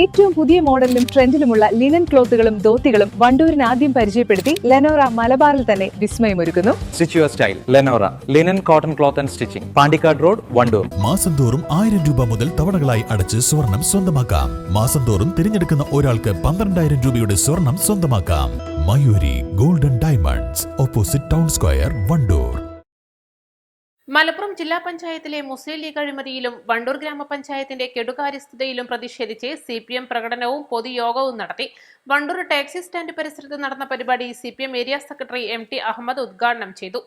ഏറ്റവും പുതിയ മോഡലിലും ട്രെൻഡിലുമുള്ള ലിനൻ ക്ലോത്തുകളും ധോത്തികളും വണ്ടൂരിന് ആദ്യം പരിചയപ്പെടുത്തി ലെനോറ മലബാറിൽ തന്നെ വിസ്മയമൊരുക്കുന്നു. Stitch your style Lenora linen cotton cloth and stitching Pandikkad road Wandoor മാസം തോറും ആയിരം രൂപ മുതൽ തവണകളായി അടച്ച് സ്വർണം സ്വന്തമാക്കാം. മാസം തോറും തിരഞ്ഞെടുക്കുന്ന ഒരാൾക്ക് പന്ത്രണ്ടായിരം രൂപയുടെ സ്വർണം സ്വന്തമാക്കാം. Mayuri golden diamonds opposite town square Wandoor Malappuram ജില്ലാ പഞ്ചായത്തിലെ മുസ്ലിം ലീഗ് അഴിമതിയിലും വണ്ടൂർ ഗ്രാമപഞ്ചായത്തിന്റെ കെടുകാര്യസ്ഥതയിലും പ്രതിഷേധിച്ച് സി പി എം പ്രകടനവും പൊതുയോഗവും നടത്തി. വണ്ടൂർ ടാക്സി സ്റ്റാൻഡ് പരിസരത്ത് നടന്ന പരിപാടി C P M area secretary M T Ahammed ഉദ്ഘാടനം ചെയ്തു.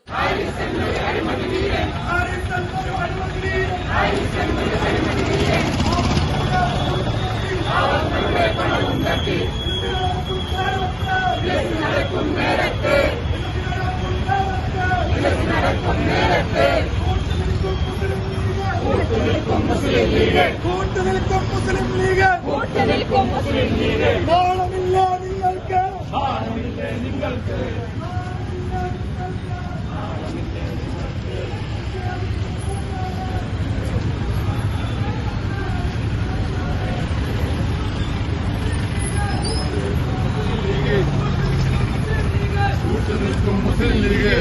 കൂട്ടുനിൽക്കും മുസ്ലിം ലീഗ്. കൂട്ടുനിൽക്കും മുസ്ലിം ലീഗ്. നാണമില്ല നിങ്ങൾക്ക്. നാണമില്ല നിങ്ങൾക്ക്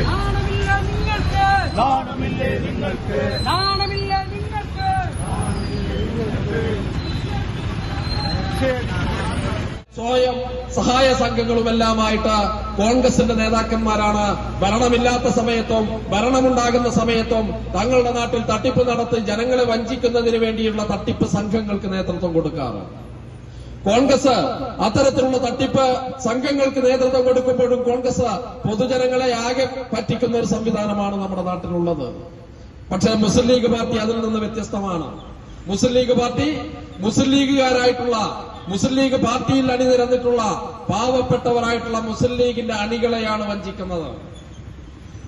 നാണമില്ല നിങ്ങൾക്ക്. നാണമില്ലേ നിങ്ങൾക്ക്? നാണമില്ല സ്വയം സഹായ സംഘങ്ങളുമെല്ലാമായിട്ട് കോൺഗ്രസിന്റെ നേതാക്കന്മാരാണ്. ഭരണമില്ലാത്ത സമയത്തും ഭരണമുണ്ടാകുന്ന സമയത്തും തങ്ങളുടെ നാട്ടിൽ തട്ടിപ്പ് നടത്തി ജനങ്ങളെ വഞ്ചിക്കുന്നതിന് വേണ്ടിയുള്ള തട്ടിപ്പ് സംഘങ്ങൾക്ക് നേതൃത്വം കൊടുക്കാറ്. കോൺഗ്രസ് അത്തരത്തിലുള്ള തട്ടിപ്പ് സംഘങ്ങൾക്ക് നേതൃത്വം കൊടുക്കുമ്പോഴും കോൺഗ്രസ് പൊതുജനങ്ങളെ ആകെ പറ്റിക്കുന്ന ഒരു സംവിധാനമാണ് നമ്മുടെ നാട്ടിലുള്ളത്. പക്ഷേ മുസ്ലിം ലീഗ് പാർട്ടി അതിൽ നിന്ന് വ്യത്യസ്തമാണ്. മുസ്ലിം ലീഗ് പാർട്ടി മുസ്ലിം ലീഗുകാരായിട്ടുള്ള മുസ്ലിം ലീഗ് പാർട്ടിയിൽ അണിനിരന്നിട്ടുള്ള പാവപ്പെട്ടവരായിട്ടുള്ള മുസ്ലിം ലീഗിന്റെ അണികളെയാണ് വഞ്ചിക്കുന്നത്.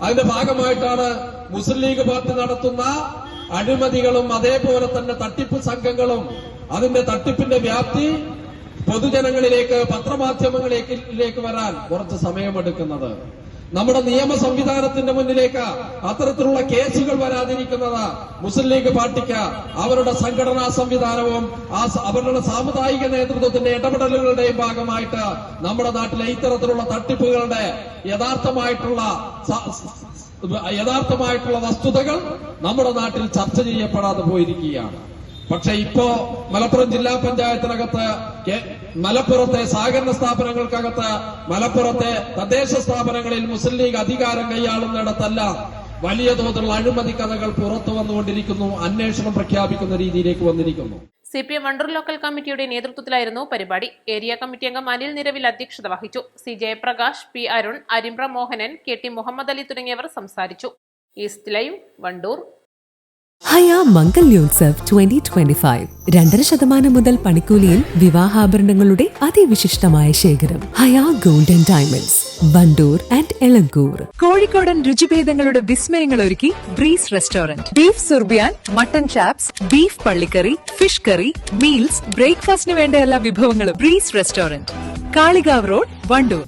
അതിന്റെ ഭാഗമായിട്ടാണ് മുസ്ലിം ലീഗ് പാർട്ടി നടത്തുന്ന അഴിമതികളും അതേപോലെ തന്നെ തട്ടിപ്പ് സംഘങ്ങളും അതിന്റെ തട്ടിപ്പിന്റെ വ്യാപ്തി പൊതുജനങ്ങളിലേക്ക് പത്രമാധ്യമങ്ങളിലേക്ക് വരാൻ കുറച്ച് സമയമെടുക്കുന്നത്. നമ്മുടെ നിയമ സംവിധാനത്തിന്റെ മുന്നിലേക്ക് അത്തരത്തിലുള്ള കേസുകൾ വരാതിരിക്കുന്നത് മുസ്ലിം ലീഗ് പാർട്ടിക്ക് അവരുടെ സംഘടനാ സംവിധാനവും ആ അവരുടെ സാമുദായിക നേതൃത്വത്തിന്റെ ഇടപെടലുകളുടെയും ഭാഗമായിട്ട് നമ്മുടെ നാട്ടിലെ ഇത്തരത്തിലുള്ള തട്ടിപ്പുകളുടെ യഥാർത്ഥമായിട്ടുള്ള യഥാർത്ഥമായിട്ടുള്ള വസ്തുതകൾ നമ്മുടെ നാട്ടിൽ ചർച്ച ചെയ്യപ്പെടാതെ പോയിരിക്കുകയാണ്. പക്ഷെ ഇപ്പോ മലപ്പുറം ജില്ലാ പഞ്ചായത്തിനകത്ത് മലപ്പുറത്തെ സഹകരണ സ്ഥാപനങ്ങൾക്കകത്ത് മലപ്പുറത്തെ തദ്ദേശ സ്ഥാപനങ്ങളിൽ മുസ്ലിം ലീഗ് അധികാരം കൈയാളുന്നിടത്തല്ല വലിയ തോതിലുള്ള അഴിമതി കഥകൾ പുറത്തു വന്നുകൊണ്ടിരിക്കുന്നു അന്വേഷണം പ്രഖ്യാപിക്കുന്ന രീതിയിലേക്ക് വന്നിരിക്കുന്നു. C P M Wandoor local കമ്മിറ്റിയുടെ നേതൃത്വത്തിലായിരുന്നു പരിപാടി. ഏരിയ കമ്മിറ്റി അംഗം അനിൽ നിരവിൽ അധ്യക്ഷത വഹിച്ചു. C Jayaprakash P Arun Arimbra Mohanan K T Muhammad Ali തുടങ്ങിയവർ സംസാരിച്ചു. East live Wandoor. Haya Mangalyotsav twenty twenty five രണ്ടര ശതമാനം മുതൽ പണിക്കൂലിയിൽ വിവാഹാഭരണങ്ങളുടെ അതിവിശിഷ്ടമായ ശേഖരം. Haya golden diamonds Wandoor and Elankur കോഴിക്കോടൻ രുചിഭേദങ്ങളുടെ വിസ്മയങ്ങൾ ഒരുക്കി Breeze restaurant. Beef surbiyan mutton chops beef പള്ളിക്കറി fish curry meals ബ്രേക്ക്ഫാസ്റ്റിന് വേണ്ട എല്ലാ വിഭവങ്ങളും Breeze restaurant. Kalikavu road Wandoor.